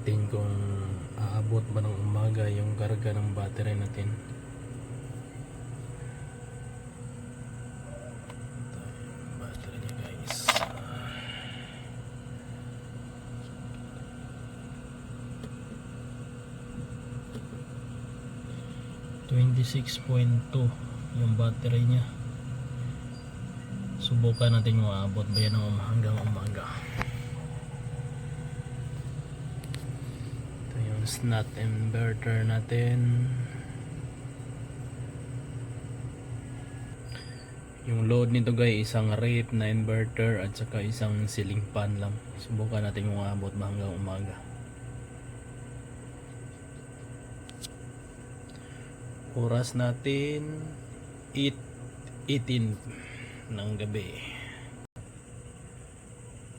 natin kung aabot ba ng umaga yung karga ng battery natin. Twenty-six point two yung battery niya. Subukan natin kung aabot ba yan ng hanggang umaga. Ito yung snot inverter natin. Yung load nito guys, isang rate na inverter at saka isang ceiling fan lang. Subukan natin kung aabot ba hanggang umaga. Oras natin 8 18 ng gabi.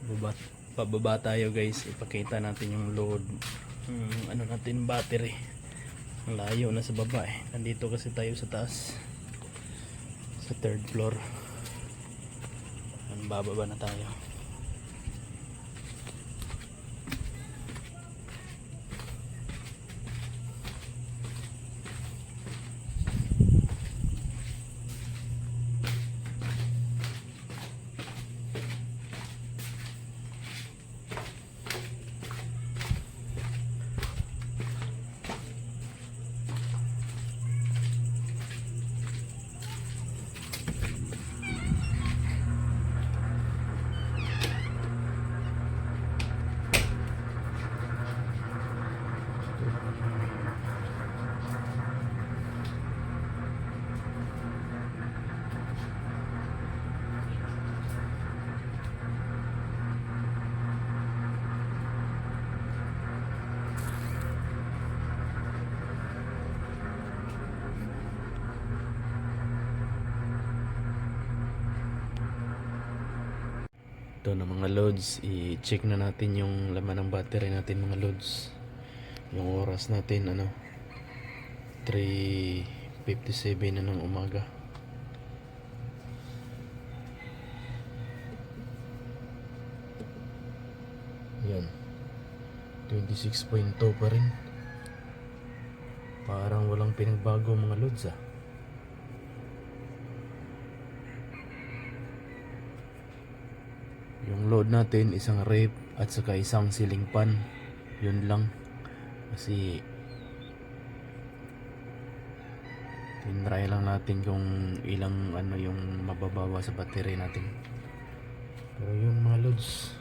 Baba, pababa tayo guys, ipakita natin yung load. Yung ano natin battery. Layo na sa baba eh. Nandito kasi tayo sa taas. Sa third floor. Ang bababa na tayo. Ito na mga loads, i-check na natin yung laman ng battery natin mga loads. Yung oras natin ano 3:57 na ng umaga. Yan. 26.2 pa rin. Parang walang pinagbago mga loads ah. Yung load natin isang rep at saka isang ceiling fan. Yun lang. Kasi tinry lang natin kung ilang ano yung mababawa sa battery natin. Pero yung mga loads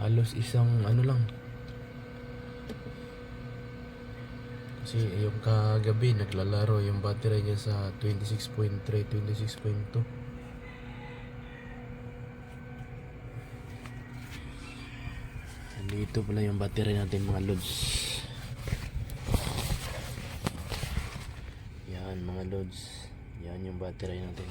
halos isang ano lang. Kasi yung kagabi naglalaro yung battery niya sa 26.3, 26.2. Dito pala yung battery natin mga loads. Yan mga loads. Yan yung battery natin.